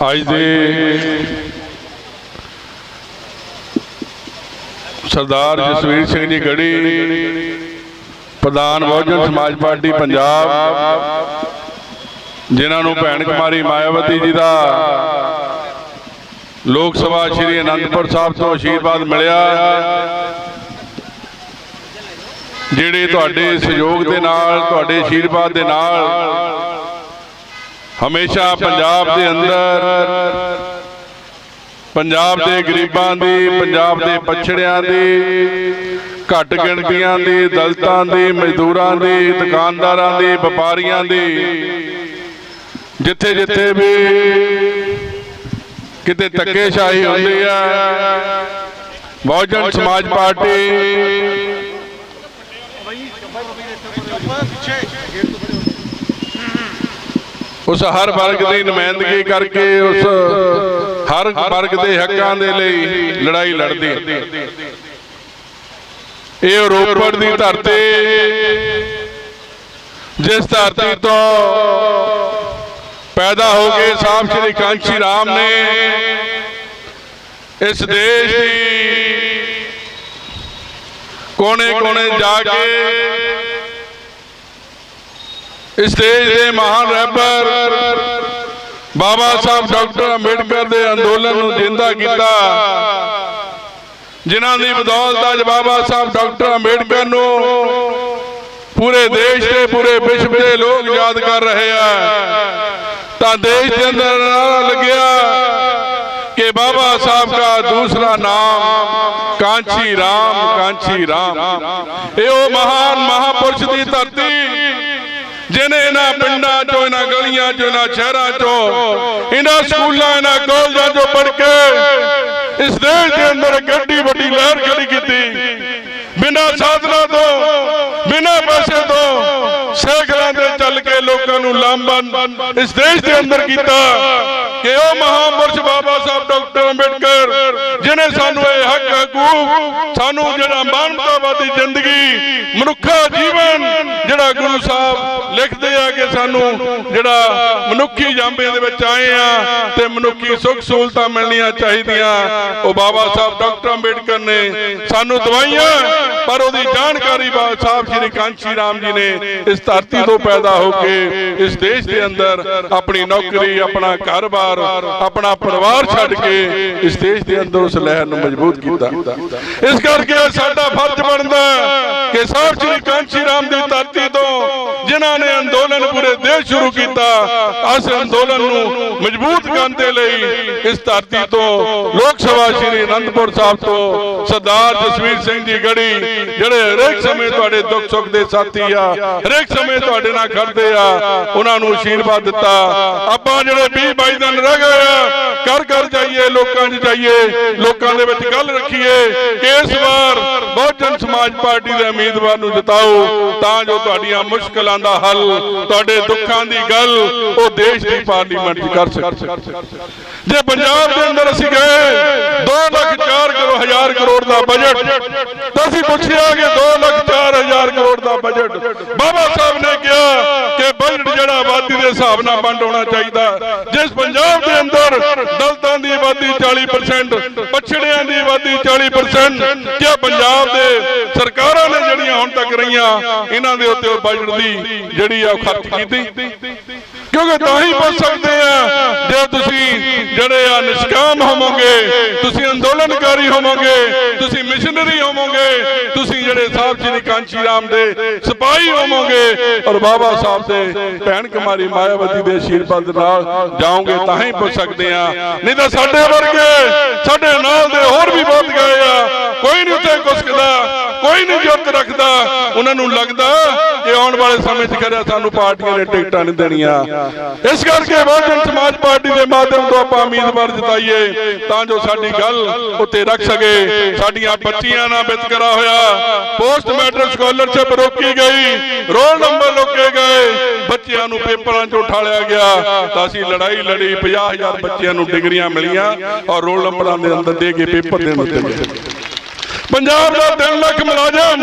ਅੱਜ ਦੇ ਸਰਦਾਰ ਜਸਵੀਰ ਸਿੰਘ ਜੀ ਗੜੀ ਪ੍ਰਧਾਨ ਬਹੁਜਨ ਸਮਾਜ ਪਾਰਟੀ ਪੰਜਾਬ। ਜਿਨ੍ਹਾਂ ਨੂੰ ਭੈਣ ਕੁਮਾਰੀ ਮਾਇਆਵਤੀ ਜੀ ਦਾ ਲੋਕ ਸਭਾ ਸ਼੍ਰੀ ਅਨੰਦਪੁਰ ਸਾਹਿਬ ਤੋਂ ਆਸ਼ੀਰਵਾਦ ਮਿਲਿਆ। ਜਿਹੜੇ ਤੁਹਾਡੇ ਸਹਿਯੋਗ ਦੇ ਨਾਲ ਤੁਹਾਡੇ ਆਸ਼ੀਰਵਾਦ ਦੇ ਨਾਲ ਹਮੇਸ਼ਾ ਪੰਜਾਬ ਦੇ ਅੰਦਰ, ਪੰਜਾਬ ਦੇ ਗਰੀਬਾਂ ਦੀ, ਪੰਜਾਬ ਦੇ ਪਛੜਿਆਂ ਦੀ, ਘੱਟ ਗਿਣਤੀਆਂ ਦੀ, ਦਲਤਾਂ ਦੀ, ਮਜ਼ਦੂਰਾਂ ਦੀ, ਦੁਕਾਨਦਾਰਾਂ ਦੀ, ਵਪਾਰੀਆਂ ਦੀ, ਜਿੱਥੇ ਜਿੱਥੇ ਵੀ ਕਿਤੇ ਧੱਕੇਸ਼ਾਹੀ ਹੁੰਦੀ ਆ ਬਹੁਜਨ ਸਮਾਜ ਪਾਰਟੀ ਉਸ ਹਰ ਵਰਗ ਦੀ ਨੁਮਾਇੰਦਗੀ ਕਰਕੇ ਉਸ ਹਰ ਵਰਗ ਦੇ ਹੱਕਾਂ ਦੇ ਲਈ ਲੜਾਈ ਲੜਦੀ ਹੈ। ਇਹ ਰੋਪੜ ਦੀ ਧਰਤੀ ਜਿਸ ਧਰਤੀ ਤੋਂ ਪੈਦਾ ਹੋ ਕੇ ਸਾਹਿਬ ਸ਼੍ਰੀ ਕਾਂਚੀ ਰਾਮ ਨੇ ਇਸ ਦੇਸ਼ ਦੀ ਕੋਨੇ ਕੋਨੇ ਜਾ ਕੇ ਇਸ ਦੇਸ਼ ਦੇ ਮਹਾਨ ਰਹਿਬਰ ਬਾਬਾ ਸਾਹਿਬ ਡਾਕਟਰ ਅੰਬੇਡਕਰ ਦੇ ਅੰਦੋਲਨ ਨੂੰ ਜਿੰਦਾ ਕੀਤਾ। ਜਿਨ੍ਹਾਂ ਦੀ ਬਦੌਲਤ ਅੱਜ ਬਾਬਾ ਸਾਹਿਬ ਡਾਕਟਰ ਅੰਬੇਡਕਰ ਨੂੰ ਪੂਰੇ ਦੇਸ਼ ਤੇ ਪੂਰੇ ਵਿਸ਼ਵ ਦੇ ਲੋਕ ਯਾਦ ਕਰ ਰਹੇ ਆ। ਤਾਂ ਦੇਸ਼ ਦੇ ਅੰਦਰ ਨਾਰਾ ਲੱਗਿਆ ਕਿ ਬਾਬਾ ਸਾਹਿਬ ਦਾ ਦੂਸਰਾ ਨਾਮ ਕਾਂਚੀ ਰਾਮ ਕਾਂਚੀ ਰਾਮ। ਇਹ ਉਹ ਮਹਾਨ ਮਹਾਪੁਰਸ਼ ਦੀ ਧਰਤੀ ਜਿਨੇ ਇਹਨਾਂ ਪਿੰਡਾਂ ਚੋਂ, ਇਹਨਾਂ ਗਲੀਆਂ ਚੋਂ, ਇਹਨਾਂ ਸ਼ਹਿਰਾਂ ਚੋਂ, ਇਹਨਾਂ ਸਕੂਲਾਂ, ਇਹਨਾਂ ਕਾਲਜਾਂ ਚੋਂ ਪੜ੍ਹ ਕੇ ਇਸ ਦੇਸ਼ ਦੇ ਅੰਦਰ ਇੱਕ ਵੱਡੀ ਲਹਿਰ ਖੜੀ ਕੀਤੀ। ਬਿਨਾਂ ਸਾਧਨਾ ਤੋਂ, ਬਿਨਾਂ ਪੈਸੇ ਤੋਂ ਸੇਖਰਾਂ ਦੇ ਚੱਲ ਕੇ ਲੋਕਾਂ ਨੂੰ ਲਾਮਬੰਦ ਇਸ ਦੇਸ਼ ਦੇ ਅੰਦਰ ਕੀਤਾ ਕਿ ਉਹ ਮਹਾਪੁਰਸ਼ ਬਾਬਾ ਸਾਹਿਬ ਡਾਕਟਰ ਅੰਬੇਡਕਰ, ਜਿਨੇ ਸਾਨੂੰ ਸਾਨੂੰ ਜਿਹੜਾ ਮਾਨਵਤਾਵਾਦੀ ਜ਼ਿੰਦਗੀ, ਮਨੁੱਖਾ ਜੀਵਨ, ਜਿਹੜਾ ਗੁਰੂ ਸਾਹਿਬ ਲਿਖਦੇ ਆ ਕਿ ਸਾਨੂੰ ਜਿਹੜਾ ਮਨੁੱਖੀ ਜਾਂਬੇ ਦੇ ਵਿੱਚ ਆਏ ਆ ਤੇ ਮਨੁੱਖੀ ਸੁੱਖ ਸਹੂਲਤਾਂ ਮਿਲਣੀਆਂ ਚਾਹੀਦੀਆਂ। ਉਹ ਬਾਬਾ ਸਾਹਿਬ, ਡਾਕਟਰ ਅੰਬੇਡਕਰ ਨੇ ਸਾਨੂੰ ਦਵਾਈਆਂ, ਪਰ ਉਹਦੀ ਜਾਣਕਾਰੀ ਬਾਬਾ ਸਾਹਿਬ ਸ਼੍ਰੀ ਕਾਂਚੀ ਰਾਮ ਜੀ ਨੇ ਇਸ ਧਰਤੀ ਤੋਂ ਪੈਦਾ ਹੋ ਕੇ ਇਸ ਦੇਸ਼ ਦੇ ਅੰਦਰ ਆਪਣੀ ਨੌਕਰੀ, ਆਪਣਾ ਘਰ-ਬਾਰ, ਆਪਣਾ ਪਰਿਵਾਰ ਛੱਡ ਕੇ ਇਸ ਦੇਸ਼ ਦੇ ਅੰਦਰ ਉਸ ਲਹਿਰ ਨੂੰ ਮਜ਼ਬੂਤ ਕੀਤਾ। ਇਸ ਕਰਕੇ ਸਾਡਾ ਫਰਜ਼ ਬਣਦਾ ਕਿ ਸਾਹਿਬ ਸ਼੍ਰੀ ਕਾਂਚੀ ਰਾਮ ਦੀ ਧਰਤੀ ਤੋਂ ਜਿਨ੍ਹਾਂ ਨੇ ਸ਼ੁਰੂ ਕੀਤਾ। ਇਸ ਅੰਦੋਲਨ ਨੂੰ ਮਜ਼ਬੂਤ ਕਰਨ ਦੇ ਲਈ ਇਸ ਧਰਤੀ ਤੋਂ ਲੋਕ ਸਭਾ ਸ਼੍ਰੀ ਅਨੰਦਪੁਰ ਸਾਹਿਬ ਤੋਂ ਸਰਦਾਰ ਜਸਵੀਰ ਸਿੰਘ ਜੀ ਗੜੀ, ਜਿਹੜੇ ਹਰੇਕ ਸਮੇਂ ਤੁਹਾਡੇ ਦੁੱਖ ਸੁੱਖ ਦੇ ਸਾਥੀ ਆ, ਹਰੇਕ ਸਮੇਂ ਤੁਹਾਡੇ ਨਾਲ ਖੜਦੇ ਆ, ਉਹਨਾਂ ਨੂੰ ਆਸ਼ੀਰਵਾਦ ਦਿੱਤਾ। ਆਪਾਂ ਜਿਹੜੇ 20 22 ਦਿਨ ਰਹਿ ਗਏ ਆ, ਘਰ ਘਰ ਜਾਈਏ, ਲੋਕਾਂ 'ਚ ਜਾਈਏ, ਲੋਕਾਂ ਦੇ ਵਿੱਚ ਗੱਲ ਰੱਖੀਏ ਇਸ ਵਾਰ ਬਹੁਜਨ ਸਮਾਜ ਪਾਰਟੀ ਦੇ ਉਮੀਦਵਾਰ ਨੂੰ ਜਿਤਾਓ, ਤਾਂ ਜੋ ਤੁਹਾਡੀਆਂ ਮੁਸ਼ਕਲਾਂ ਦਾ ਹੱਲ, ਤੁਹਾਡੇ ਦੁੱਖਾਂ ਦੀ ਗੱਲ, ਉਹ ਦੇਸ਼ ਦੀ ਪਾਰਲੀਮੈਂਟ 'ਚ ਕਰ ਸਕਣ ਜੇ ਪੰਜਾਬ ਦੇ ਅੰਦਰ ਅਸੀਂ ਗਏ 2 ਲੱਖ 4 ਕਰੋੜ ਹਜ਼ਾਰ ਕਰੋੜ ਦਾ ਬਜਟ ਤਾਂ ਅਸੀਂ ਪੁੱਛਿਆ ਕਿ 2 ਲੱਖ 4 ਹਜ਼ਾਰ ਕਰੋੜ ਦਾ ਬਜਟ ਬਾਬਾ ਸਾਹਿਬ ਨੇ ਕਿਹਾ ਕਿ ਬਜਟ ਜਿਹੜਾ ਆਬਾਦੀ ਦੇ ਹਿਸਾਬ ਨਾਲ ਵੰਡ ਹੋਣਾ ਚਾਹੀਦਾ। ਜਿਸ ਪੰਜਾਬ ਦੇ ਅੰਦਰ ਦਲਤਾਂ ਆਬਾਦੀ 40% ਪਛੜਿਆਂ ਦੀ ਆਬਾਦੀ 40% ਕਿਆ ਪੰਜਾਬ ਦੇ ਸਰਕਾਰਾਂ ਨੇ ਜਿਹੜੀਆਂ ਹੁਣ ਤੱਕ ਰਹੀਆਂ, ਇਹਨਾਂ ਦੇ ਉੱਤੇ ਉਹ ਬਜਟ ਦੀ ਜਿਹੜੀ ਆ ਉਹ ਖਰਚ ਕੀਤੀ। ਕਿਉਂਕਿ ਤਾਂ ਹੀ ਬਚ ਸਕਦੇ ਆ। ਜੇ ਤੁਸੀਂ ਜਿਹੜੇ ਆ ਨਿਸ਼ਕਾਮ ਹੋਵੋਗੇ ਤੁਸੀਂ ਅੰਦੋਲਨਕਾਰੀ ਹੋਵੋਗੇ ਤੁਸੀਂ ਮਿਸ਼ਨਰੀ ਹੋਵੋਗੇ ਤੁਸੀਂ ਜਿਹੜੇ ਸਾਹਿਬ ਜੀ ਕਾਂਚੀ ਰਾਮ ਦੇ ਸਿਪਾਹੀ ਹੋਵੋਗੇ ਔਰ ਬਾਬਾ ਸਾਹਿਬ ਦੇ ਭੈਣ ਕੁਮਾਰੀ ਮਾਇਆਵਤੀ ਦੇ ਆਸ਼ੀਰਵਾਦ ਨਾਲ ਜਾਓਗੇ ਤਾਂ ਹੀ ਪੁੱਛ ਸਕਦੇ ਆ। ਨਹੀਂ ਤਾਂ ਸਾਡੇ ਵਰਗੇ ਸਾਡੇ ਨਾਲ ਦੇ ਹੋਰ ਵੀ ਬਹੁਤ ਗਏ ਆ। ਕੋਈ ਨਹੀਂ ਉੱਥੇ ਕੁਸਕਦਾ ਕੋਈ ਨਹੀਂ ਜੁਰਤ ਰੱਖਦਾ। ਉਹਨਾਂ ਨੂੰ ਲੱਗਦਾ ਕਿ ਆਉਣ ਵਾਲੇ ਸਮੇਂ 'ਚ ਕਰਿਆ ਸਾਨੂੰ ਪਾਰਟੀਆਂ ਨੇ ਟਿਕਟਾਂ ਨਹੀਂ ਦੇਣੀਆਂ। ਇਸ ਕਰਕੇ ਬਹੁਜਨ ਸਮਾਜ ਪਾਰਟੀ ਦੇ ਮਾਧਿਅਮ ਤੋਂ ਆਪਾਂ ਉਮੀਦਵਾਰ ਜਿਤਾਈਏ, ਤਾਂ ਜੋ ਸਾਡੀ ਗੱਲ ਉੱਤੇ ਰੱਖ ਸਕੇ। ਸਾਡੀਆਂ ਬੱਚੀਆਂ ਨਾਲ ਵਿਤਕਰਾ ਹੋਇਆ। ਪੋਸਟ ਮੈਟ੍ਰਿਕ ਸਕਾਲਰਸ਼ਿਪ ਰੋਕੀ ਗਈ। ਰੋਲ ਨੰਬਰ ਰੋਕੇ ਗਏ। ਬੱਚਿਆਂ ਨੂੰ ਪੇਪਰਾਂ 'ਚੋਂ ਉਠਾਲਿਆ ਗਿਆ। ਤਾਂ ਅਸੀਂ ਲੜਾਈ ਲੜੀ 50000 ਬੱਚਿਆਂ ਨੂੰ ਡਿਗਰੀਆਂ ਮਿਲੀਆਂ ਔਰ ਰੋਲ ਨੰਬਰਾਂ ਦੇ ਅੰਦਰ ਦੇ ਕੇ ਪੇਪਰ ਦੇਣ ਦਿੱਤੇ ਗਏ ਪੰਜਾਬ ਦਾ 3 ਲੱਖ ਮੁਲਾਜ਼ਮ,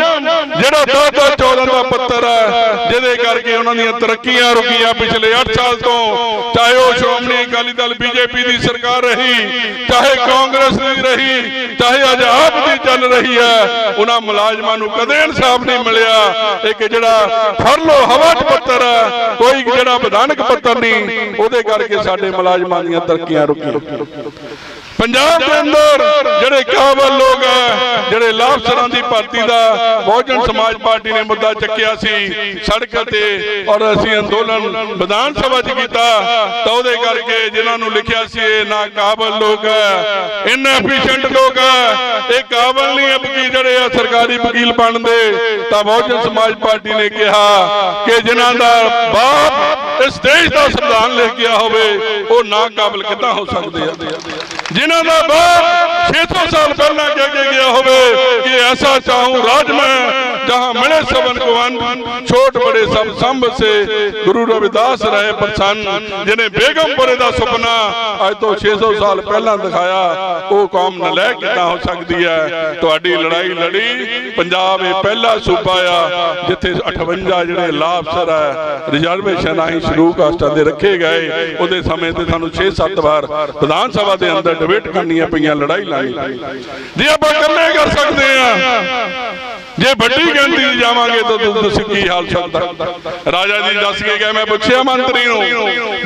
ਜਿਹੜਾ 10 14 ਦਾ ਪੱਤਰ ਹੈ, ਜਿਹਦੇ ਕਰਕੇ ਉਹਨਾਂ ਦੀਆਂ ਤਰੱਕੀਆਂ ਰੁਕੀਆਂ ਪਿਛਲੇ 8 ਸਾਲ ਤੋਂ। ਚਾਹੇ ਉਹ ਸ਼੍ਰੋਮਣੀ ਅਕਾਲੀ ਦਲ ਬੀਜੇਪੀ ਦੀ ਸਰਕਾਰ ਰਹੀ, ਚਾਹੇ ਕਾਂਗਰਸ ਦੀ ਰਹੀ, ਚਾਹੇ ਅੱਜ ਆਪ ਦੀ ਚੱਲ ਰਹੀ ਹੈ, ਉਹਨਾਂ ਮੁਲਾਜ਼ਮਾਂ ਨੂੰ ਕਦੇ ਇਨਸਾਫ ਨਹੀਂ ਮਿਲਿਆ। ਇੱਕ ਜਿਹੜਾ ਫਰਲੋ ਹਵਾ 'ਚ ਪੱਤਰ ਹੈ, ਕੋਈ ਜਿਹੜਾ ਵਿਧਾਨਕ ਪੱਤਰ ਨਹੀਂ, ਉਹਦੇ ਕਰਕੇ ਸਾਡੇ ਮੁਲਾਜ਼ਮਾਂ ਦੀਆਂ ਤਰੱਕੀਆਂ ਰੁਕੀਆਂ। ਪੰਜਾਬ ਦੇ ਅੰਦਰ ਜਿਹੜੇ ਕਾਬਲ ਲੋਕ ਹੈ ਜਿਹੜੇ ਲਾਭਸਰਾਂ ਦੀ ਭਰਤੀ ਦਾ ਬਹੁਜਨ ਸਮਾਜ ਪਾਰਟੀ ਨੇ ਮੁੱਦਾ ਚੱਕਿਆ ਸੀ ਸੜਕ ਤੇ ਔਰ ਅਸੀਂ ਅੰਦੋਲਨ ਵਿਧਾਨ ਸਭਾ 'ਚ ਕੀਤਾ ਤਾਂ ਉਹਦੇ ਕਰਕੇ ਜਿਨ੍ਹਾਂ ਨੂੰ ਲਿਖਿਆ ਸੀ ਇਹ ਨਾ ਕਾਬਲ ਲੋਕ ਹੈ ਇਨਐਫੀਸ਼ੀਐਂਟ ਲੋਕ ਹੈ। ਇਹ ਕਾਬਲ ਨਹੀਂ ਹੈ ਜਿਹੜੇ ਆ ਸਰਕਾਰੀ ਵਕੀਲ ਬਣਦੇ। ਤਾਂ ਬਹੁਜਨ ਸਮਾਜ ਪਾਰਟੀ ਨੇ ਕਿਹਾ ਕਿ ਜਿਨ੍ਹਾਂ ਦਾ ਬਾਪ ਇਸ ਦੇਸ਼ ਦਾ ਸੰਵਿਧਾਨ ਲਿਖ ਗਿਆ ਹੋਵੇ ਉਹ ਨਾ ਕਾਬਲ ਕਿੱਦਾਂ ਹੋ ਸਕਦੇ ਆ? ਜਿਨ੍ਹਾਂ ਦਾ ਬਾਪ 600 ਸਾਲ ਪਹਿਲਾਂ ਕਹਿ ਕੇ ਗਿਆ ਹੋਵੇ ਕਿ ਐਸਾ ਚਾਹੂੰ ਰਾਜ ਮੈਂ, ਜਹਾਂ ਮਿਲੇ ਸਬਨ ਕੁਵਨ ਛੋਟ ਬੜੇ ਸਭ ਸੰਭ ਸੇ, ਗੁਰੂ ਰਵਿਦਾਸ ਰਹੇ ਪ੍ਰਸੰਨ ਜਿਹਨੇ ਬੇਗਮਪੁਰੇ ਦਾ ਸੁਪਨਾ ਅੱਜ ਤੋਂ 600 ਸਾਲ ਪਹਿਲਾਂ ਦਿਖਾਇਆ, ਉਹ ਕੌਮ ਨਲਾਇਕ ਕਿੱਦਾਂ ਹੋ ਸਕਦੀ ਹੈ? ਤੁਹਾਡੀ ਲੜਾਈ ਲੜੀ, ਪੰਜਾਬ ਇਹ ਪਹਿਲਾ ਸੂਬਾ ਆ, ਜਿੱਥੇ 58 ਜਿਹੜੇ ਲਾਭਸਰ ਹੈ, ਰਿਜ਼ਰਵੇਸ਼ਨ ਆਈ ਸ਼ੁਰੂ ਕਾਸਟਾਂ ਦੇ ਰੱਖੇ ਗਏ, ਉਹਦੇ ਸਮੇਂ ਤੇ ਸਾਨੂੰ 6-7 ਵਾਰ ਵਿਧਾਨ ਸਭਾ ਦੇ ਅੰਦਰ ਡਿਬੇਟ ਕਰਨੀਆਂ ਪਈਆਂ, ਲੜਾਈ ਲੜਨੀ ਜੇ ਆਪਾਂ ਇਕੱਲੇ ਕਰ ਸਕਦੇ ਆ ਜੇ ਵੱਡੀ ਗਿਣਤੀ ਜਾਵਾਂਗੇ ਤਾਂ ਤੁਸੀਂ ਕੀ ਹਾਲ ਸਕਦਾ ਰਾਜਾ ਜੀ ਦੱਸ ਕੇ ਗਏ, ਮੈਂ ਪੁੱਛਿਆ ਮੰਤਰੀ ਨੂੰ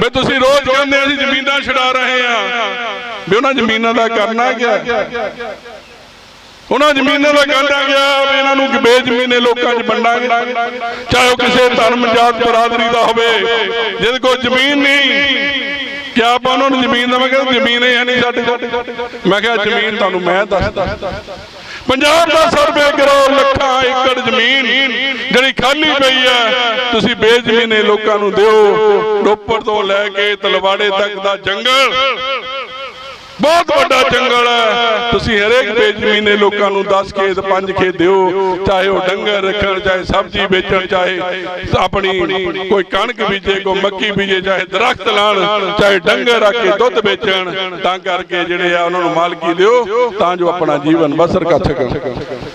ਵੀ ਤੁਸੀਂ ਰੋਜ਼ ਕਹਿੰਦੇ ਅਸੀਂ ਜ਼ਮੀਨਾਂ ਛਡਾ ਰਹੇ ਆ। ਵੀ ਉਹਨਾਂ ਜ਼ਮੀਨਾਂ ਦਾ ਕਰਨਾ ਕੀ ਉਹਨਾਂ ਜ਼ਮੀਨਾਂ ਦਾ ਕਰਨਾ ਗਿਆ ਵੀ ਇਹਨਾਂ ਨੂੰ ਕਿ ਬੇਜ਼ਮੀਨੇ ਲੋਕਾਂ 'ਚ ਵੰਡਾਂਗੇ। ਚਾਹੇ ਉਹ ਕਿਸੇ ਧਰਮ ਜਾਤ ਬਰਾਦਰੀ ਦਾ ਹੋਵੇ, ਜਿਹਦੇ ਕੋਲ ਜ਼ਮੀਨ ਨਹੀਂ ਕਿ ਆਪਾਂ ਉਹਨਾਂ ਨੂੰ ਜ਼ਮੀਨ ਦੇਵਾਂਗੇ ਜ਼ਮੀਨ ਹੀ ਨਹੀਂ ਸਾਡੇ ਮੈਂ ਕਿਹਾ ਜ਼ਮੀਨ ਤੁਹਾਨੂੰ ਮੈਂ ਦੱਸਦਾ। ਪੰਜਾਬ ਦਾ ਸਰਵੇ ਕਰੋ, ਲੱਖਾਂ ਏਕੜ ਜ਼ਮੀਨ ਜਿਹੜੀ ਖਾਲੀ ਪਈ ਹੈ, ਤੁਸੀਂ ਬੇਜ਼ਮੀਨੇ ਲੋਕਾਂ ਨੂੰ ਦਿਓ। ਰੋਪੜ ਤੋਂ ਲੈ ਕੇ ਤਲਵਾੜੇ ਤੱਕ ਦਾ ਜੰਗਲ। ਬਹੁਤ ਵੱਡਾ ਜੰਗਲ ਹੈ। ਤੁਸੀਂ ਹਰੇਕ ਬੇਜ਼ਮੀਨੇ ਲੋਕਾਂ ਨੂੰ 10 ਖੇਤ 5 ਖੇਤ ਦਿਓ। ਚਾਹੇ ਉਹ ਡੰਗਰ ਰੱਖਣ ਚਾਹੇ ਸਬਜ਼ੀ ਵੇਚਣ ਚਾਹੇ ਆਪਣੀ ਕੋਈ ਕਣਕ ਬੀਜੇ ਕੋਈ ਮੱਕੀ ਬੀਜੇ ਚਾਹੇ ਦਰਖਤ ਲਾਣ ਚਾਹੇ ਡੰਗਰ ਰੱਖ ਕੇ ਦੁੱਧ ਵੇਚਣ ਤਾਂ ਕਰਕੇ ਜਿਹੜੇ ਆ ਉਹਨਾਂ ਨੂੰ ਮਾਲਕੀ ਦਿਓ ਤਾਂ ਜੋ ਆਪਣਾ ਜੀਵਨ ਬਸਰ ਕਰ ਸਕਣ।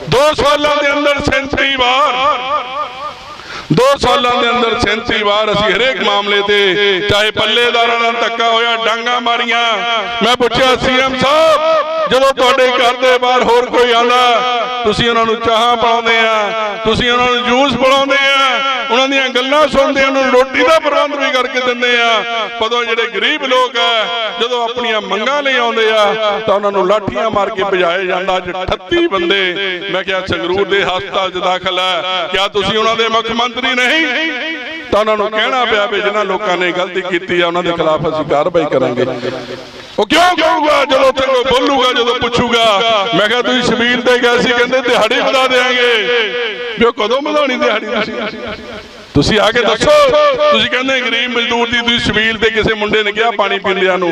ਦੋ ਸਾਲਾਂ ਦੇ ਅੰਦਰ 37 ਵਾਰ ਦੋ ਸਾਲਾਂ ਦੇ ਅੰਦਰ 37 ਵਾਰ ਅਸੀਂ ਹਰੇਕ ਮਾਮਲੇ ਤੇ ਚਾਹੇ ਪੱਲੇਦਾਰਾਂ ਨਾਲ ਧੱਕਾ ਹੋਇਆ, ਡਾਂਗਾ ਮਾਰੀਆਂ। ਮੈਂ ਪੁੱਛਿਆ, ਸੀਐਮ ਸਾਹਿਬ, ਜਦੋਂ ਤੁਹਾਡੇ ਘਰ ਦੇ ਬਾਹਰ ਹੋਰ ਕੋਈ ਆਂਦਾ ਤੁਸੀਂ ਉਹਨਾਂ ਨੂੰ ਚਾਹ ਪਾਉਂਦੇ ਆ, ਤੁਸੀਂ ਉਹਨਾਂ ਨੂੰ ਜੂਸ ਪਿਲਾਉਂਦੇ ਆ ਉਹਨਾਂ ਦੀਆਂ ਗੱਲਾਂ ਸੁਣਦੇ ਉਹਨਾਂ ਨੂੰ ਰੋਟੀ ਦਾ ਪ੍ਰਬੰਧ ਵੀ ਕਰਕੇ ਦਿੰਦੇ ਆ। ਪਦੋਂ ਜਿਹੜੇ ਗਰੀਬ ਲੋਕ ਆ, ਜਦੋਂ ਆਪਣੀਆਂ ਮੰਗਾਂ ਲਈ ਆਉਂਦੇ ਆ, ਤਾਂ ਉਹਨਾਂ ਨੂੰ ਲਾਠੀਆਂ ਮਾਰ ਕੇ ਭਜਾਇਆ ਜਾਂਦਾ। ਅੱਜ 38 ਬੰਦੇ, ਮੈਂ ਕਿਹਾ ਸੰਗਰੂਰ ਦੇ ਹਸਪਤਾਲ 'ਚ ਦਾਖਲ ਹੈ ਕਿਆ ਤੁਸੀਂ ਉਹਨਾਂ ਦੇ ਮੁੱਖ ਮੰਤਰੀ ਨਹੀਂ? ਤਾਂ ਉਹਨਾਂ ਨੂੰ ਕਹਿਣਾ ਪਿਆ ਵੀ ਜਿਨ੍ਹਾਂ ਲੋਕਾਂ ਨੇ ਗਲਤੀ ਕੀਤੀ ਆ, ਉਹਨਾਂ ਦੇ ਖਿਲਾਫ ਅਸੀਂ ਕਾਰਵਾਈ ਕਰਾਂਗੇ। ਉਹ ਕਿਉਂ ਕਹੂਗਾ? ਜਦੋਂ ਉੱਥੇ ਕੋਈ ਬੋਲੂਗਾ, ਜਦੋਂ ਪੁੱਛੂਗਾ। ਮੈਂ ਕਿਹਾ, ਤੁਸੀਂ ਸ਼ਬੀਲ ਤੇ ਗਏ ਸੀ, ਕਹਿੰਦੇ ਦਿਹਾੜੀ ਵਧਾ ਦੇਾਂਗੇ ਵੀ ਉਹ ਕਦੋਂ ਵਧਾਉਣੀ ਦਿਹਾੜੀ ਤੁਸੀਂ ਤੁਸੀਂ ਆ ਕੇ ਦੱਸੋ। ਤੁਸੀਂ ਕਹਿੰਦੇ ਗਰੀਬ ਮਜ਼ਦੂਰ ਦੀ ਤੁਸੀਂ ਸ਼ਬੀਲ ਤੇ ਕਿਸੇ ਮੁੰਡੇ ਨੇ ਕਿਹਾ ਪਾਣੀ ਪੀਂਦਿਆਂ ਨੂੰ।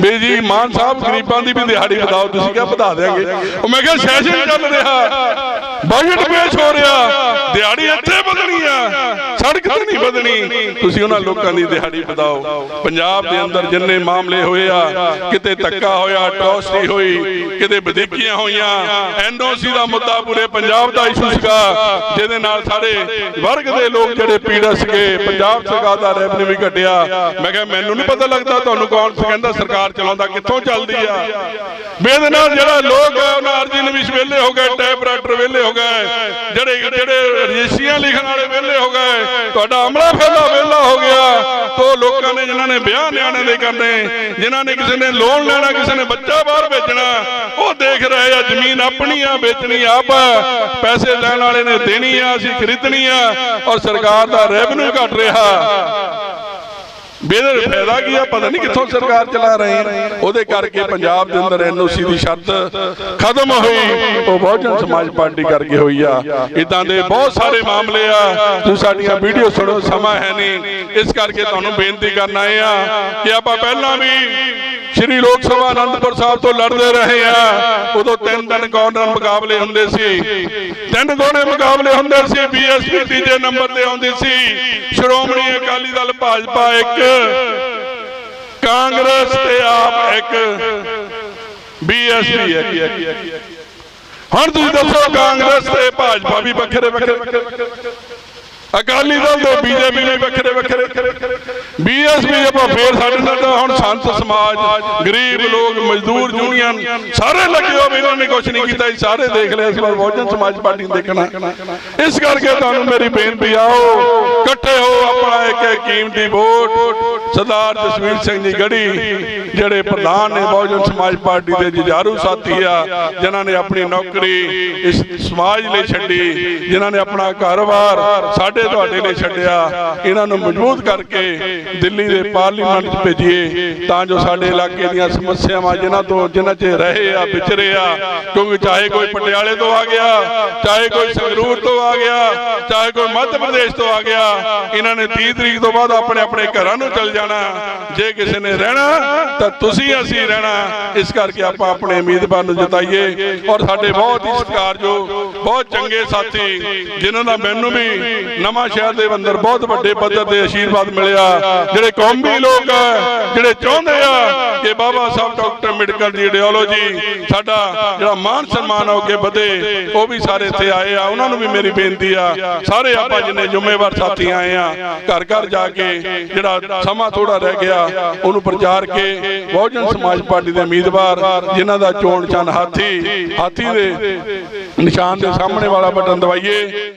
ਵੀ ਜੀ ਮਾਨ ਸਾਹਿਬ ਗਰੀਬਾਂ ਦੀ ਵੀ ਦਿਹਾੜੀ ਵਧਾਓ ਤੁਸੀਂ ਕਿਹਾ ਵਧਾ ਦੇਾਂਗੇ ਉਹ ਮੈਂ ਕਿਹਾ ਸੈਸ਼ਨ ਚੱਲ ਰਿਹਾ ਬਜਟ ਪੇਸ਼ ਹੋ ਰਿਹਾ। ਦਿਹਾੜੀ ਇੱਥੇ ਵਧਣੀ ਆ। ਸੜਕ ਤੇ ਨਹੀਂ ਵਧਣੀ ਤੁਸੀਂ ਉਹਨਾਂ ਲੋਕਾਂ ਦੀ ਦਿਹਾੜੀ ਵਧਾਓ। ਪੰਜਾਬ ਦੇ ਅੰਦਰ ਜਿੰਨੇ ਮਾਮਲੇ ਹੋਏ ਆ, ਕਿਤੇ ਧੱਕਾ ਹੋਇਆ ਅਟਰੋਸਿਟੀ ਹੋਈ, ਕਿਤੇ ਵਧੀਕੀਆਂ ਹੋਈਆਂ, ਐਨਓਸੀ ਦਾ ਮੁੱਦਾ ਪੂਰੇ ਪੰਜਾਬ ਦਾ ਇਸ਼ੂ ਸੀਗਾ, ਜਿਹਦੇ ਨਾਲ ਸਾਡੇ ਵਰਗ ਦੇ ਲੋਕ ਜਿਹੜੇ ਪੀੜਤ ਸੀਗੇ, ਪੰਜਾਬ ਸਰਕਾਰ ਦਾ ਰੈਵਨਿਊ ਵੀ ਘਟਿਆ। ਮੈਂ ਕਿਹਾ, ਮੈਨੂੰ ਨਹੀਂ ਪਤਾ ਲੱਗਦਾ ਤੁਹਾਨੂੰ ਕੌਣ ਕਹਿੰਦਾ ਸਰਕਾਰ ਚਲਾਉਂਦਾ, ਕਿੱਥੋਂ ਚੱਲਦੀ ਆ। ਮੇਰੇ ਨਾਲ ਜਿਹੜਾ ਲੋਕ ਹੈ ਉਹਨਾਂ ਅਰਜੀ ਨਵੀਸ਼ ਵੇਲੇ ਹੋ ਗਏ ਟਾਈਪਰਾਈਟਰ ਵੇਲੇ ਹੋ ਗਏ ਜਿਹੜੇ ਜਿਹੜੇ ਰਜਿਸਟਰੀਆਂ ਲਿਖਣ ਵਾਲੇ ਵੇਲੇ ਹੋ ਗਏ ਤੁਹਾਡਾ ਅਮਲਾ ਫੈਲਾ ਵੇਲਾ ਹੋ ਗਿਆ। ਤੋ ਲੋਕਾਂ ਨੇ ਜਿਨ੍ਹਾਂ ਨੇ ਵਿਆਹ ਨਿਆਣੇ ਦੇ ਕਰਨੇ, ਜਿਨ੍ਹਾਂ ਨੇ ਕਿਸੇ ਨੇ ਲੋਨ ਲੈਣਾ, ਕਿਸੇ ਨੇ ਬੱਚਾ ਬਾਹਰ ਵੇਚਣਾ, ਉਹ ਦੇਖ ਰਹੇ ਆ, ਜ਼ਮੀਨ ਆਪਣੀ ਆ, ਵੇਚਣੀ ਆਪ ਪੈਸੇ ਲੈਣ ਵਾਲੇ ਨੇ ਦੇਣੀ ਆ, ਅਸੀਂ ਖਰੀਦਣੀ ਆ, ਔਰ ਸਰਕਾਰ ਦਾ ਰੈਵਨਿਊ ਘਟ ਰਿਹਾ। ਬੇਦਰ ਫਾਇਦਾ ਕੀ ਆ? ਪਤਾ ਨਹੀਂ ਕਿੱਥੋਂ ਸਰਕਾਰ ਚਲਾ ਰਹੇ। ਉਹਦੇ ਕਰਕੇ ਪੰਜਾਬ ਦੇ ਅੰਦਰ ਐਨਓਸੀ ਦੀ ਸ਼ਰਤ ਖਤਮ ਹੋਈ। ਉਹ ਬਹੁਜਨ ਸਮਾਜ ਪਾਰਟੀ ਕਰਕੇ ਹੋਈ ਆ। ਇਦਾਂ ਦੇ ਬਹੁਤ ਸਾਰੇ ਮਾਮਲੇ ਆ। ਤੁਸੀਂ ਸਾਡੀਆਂ ਵੀਡੀਓ ਸੁਣੋ ਸਮਾਂ ਹੈ ਨਹੀਂ। ਇਸ ਕਰਕੇ ਤੁਹਾਨੂੰ ਬੇਨਤੀ ਕਰਨ ਆਏ ਆ ਕਿ ਆਪਾਂ ਪਹਿਲਾਂ ਵੀ ਸ਼੍ਰੀ ਲੋਕ ਸਭਾ ਆਨੰਦਪੁਰ ਸਾਹਿਬ ਤੋਂ ਲੜਦੇ ਰਹੇ ਆ। ਉਦੋਂ ਤਿੰਨ ਤਿੰਨ ਕਾਰਨਰ ਮੁਕਾਬਲੇ ਹੁੰਦੇ ਸੀ? ਤਿੰਨ ਦੋਨੇ ਮੁਕਾਬਲੇ ਹੁੰਦੇ ਸੀ। ਬੀਐਸਪੀ ਤੀਜੇ ਨੰਬਰ ਤੇ ਆਉਂਦੀ ਸੀ। ਸ਼੍ਰੋਮਣੀ ਅਕਾਲੀ ਦਲ ਭਾਜਪਾ ਇੱਕ, ਕਾਂਗਰਸ ਤੇ ਆਪ ਇੱਕ ਬੀਐਸਪੀ ਇੱਕ। ਹੁਣ ਤੁਸੀਂ ਦੱਸੋ ਕਾਂਗਰਸ ਤੇ ਭਾਜਪਾ ਵੀ ਵੱਖਰੇ ਵੱਖਰੇ ਅਕਾਲੀ ਦਲ ਤੋਂ ਬੀਜੇਪੀ ਵੀ ਵੱਖਰੇ ਵੱਖਰੇ ਬੀਐਸਪੀ ਆਪਾਂ ਫੇਰ ਸਾਡੇ ਨਾਲ ਹੁਣ ਸੰਤ ਸਮਾਜ, ਗਰੀਬ ਲੋਕ, ਮਜ਼ਦੂਰ ਯੂਨੀਅਨ, ਸਾਰੇ ਲੱਗੇ ਹੋ ਇਹਨਾਂ ਨੇ ਕੁਝ ਨਹੀਂ ਕੀਤਾ। ਸਾਰੇ ਦੇਖ ਲਿਆ ਇਸ ਵਾਰ ਬਹੁਜਨ ਸਮਾਜ ਪਾਰਟੀ ਨੂੰ ਦੇਖਣਾ। ਇਸ ਕਰਕੇ ਤੁਹਾਨੂੰ ਮੇਰੀ ਬੇਨਤੀ ਆਓ, ਇਕੱਠੇ ਹੋ ਆਪਣਾ ਇੱਕ ਇੱਕ ਕੀਮਤੀ ਵੋਟ। ਸਰਦਾਰ ਜਸਵੀਰ ਸਿੰਘ ਜੀ ਗੜੀ, ਜਿਹੜੇ ਪ੍ਰਧਾਨ ਨੇ ਬਹੁਜਨ ਸਮਾਜ ਪਾਰਟੀ ਦੇ ਜੁਝਾਰੂ ਸਾਥੀ ਆ, ਜਿਨ੍ਹਾਂ ਨੇ ਆਪਣੀ ਨੌਕਰੀ ਇਸ ਸਮਾਜ ਲਈ ਛੱਡੀ, ਜਿਨ੍ਹਾਂ ਨੇ ਆਪਣਾ ਕਾਰੋਬਾਰ ਸਾਡੇ ਤੁਹਾਡੇ ਲਈ ਛੱਡਿਆ, ਇਹਨਾਂ ਨੂੰ ਮਜ਼ਬੂਤ ਕਰਕੇ ਦਿੱਲੀ ਦੇ ਪਾਰਲੀਮੈਂਟ 'ਚ ਭੇਜੀਏ, ਤਾਂ ਜੋ ਸਾਡੇ ਇਲਾਕੇ ਦੀਆਂ ਸਮੱਸਿਆਵਾਂ ਜਿਨ੍ਹਾਂ ਤੋਂ ਜਿਨ੍ਹਾਂ 'ਚ ਰਹੇ ਆ, ਵਿਚਰੇ ਆ, ਕਿਉਂਕਿ ਚਾਹੇ ਕੋਈ ਪਟਿਆਲੇ ਤੋਂ ਆ ਗਿਆ, ਚਾਹੇ ਕੋਈ ਸੰਗਰੂਰ ਤੋਂ ਆ ਗਿਆ, ਚਾਹੇ ਕੋਈ ਮੱਧ ਪ੍ਰਦੇਸ਼ ਤੋਂ ਆ ਗਿਆ, ਇਹਨਾਂ ਨੇ 30 ਤਰੀਕ ਤੋਂ ਬਾਅਦ ਆਪਣੇ ਆਪਣੇ ਘਰਾਂ ਨੂੰ ਚਲ ਜਾਣਾ। ਜੇ ਕਿਸੇ ਨੇ ਰਹਿਣਾ, ਤਾਂ ਤੁਸੀਂ ਅਸੀਂ ਰਹਿਣਾ। ਇਸ ਕਰਕੇ ਆਪਾਂ ਆਪਣੇ ਉਮੀਦਵਾਰ ਨੂੰ ਜਿਤਾਈਏ। ਔਰ ਸਾਡੇ ਬਹੁਤ ਹੀ ਸਤਿਕਾਰਯੋਗ, ਬਹੁਤ ਚੰਗੇ ਸਾਥੀ, ਜਿਨ੍ਹਾਂ ਦਾ ਮੈਨੂੰ ਵੀ ਨਵਾਂ ਸ਼ਹਿਰ ਦੇ ਅੰਦਰ ਬਹੁਤ ਵੱਡੇ ਪੱਧਰ ਤੇ ਆਸ਼ੀਰਵਾਦ ਮਿਲਿਆ। ਜਿਹੜੇ ਕੌਮੀ ਲੋਕ ਜਿਹੜੇ ਚਾਹੁੰਦੇ ਆ ਕਿ ਬਾਬਾ ਸਾਹਿਬ ਡਾਕਟਰ ਅੰਬੇਡਕਰ ਦੀ ਆਈਡੀਓਲੋਜੀ ਸਾਡਾ ਜਿਹੜਾ ਮਾਨ ਸਨਮਾਨ ਹੋ ਕੇ ਵਧੇ ਉਹ ਵੀ ਸਾਰੇ ਇੱਥੇ ਆਏ ਆ। ਉਹਨਾਂ ਨੂੰ ਵੀ ਮੇਰੀ ਬੇਨਤੀ ਆ। ਸਾਰੇ ਆਪਾਂ ਜਿੰਨੇ ਜ਼ਿੰਮੇਵਾਰ ਸਾਥੀ ਆਏ ਆ ਘਰ ਘਰ ਜਾ ਕੇ ਜਿਹੜਾ ਸਮਾਂ ਥੋੜਾ ਰਹਿ ਗਿਆ ਉਹਨੂੰ ਪ੍ਰਚਾਰ ਕੇ ਬਹੁਜਨ ਸਮਾਜ ਪਾਰਟੀ ਦੇ ਉਮੀਦਵਾਰ ਜਿਨ੍ਹਾਂ ਦਾ ਚੋਣ ਚੰਨ ਹਾਥੀ ਹਾਥੀ ਦੇ ਨਿਸ਼ਾਨ ਦੇ ਸਾਹਮਣੇ ਵਾਲਾ ਬਟਨ ਦਬਾਈਏ।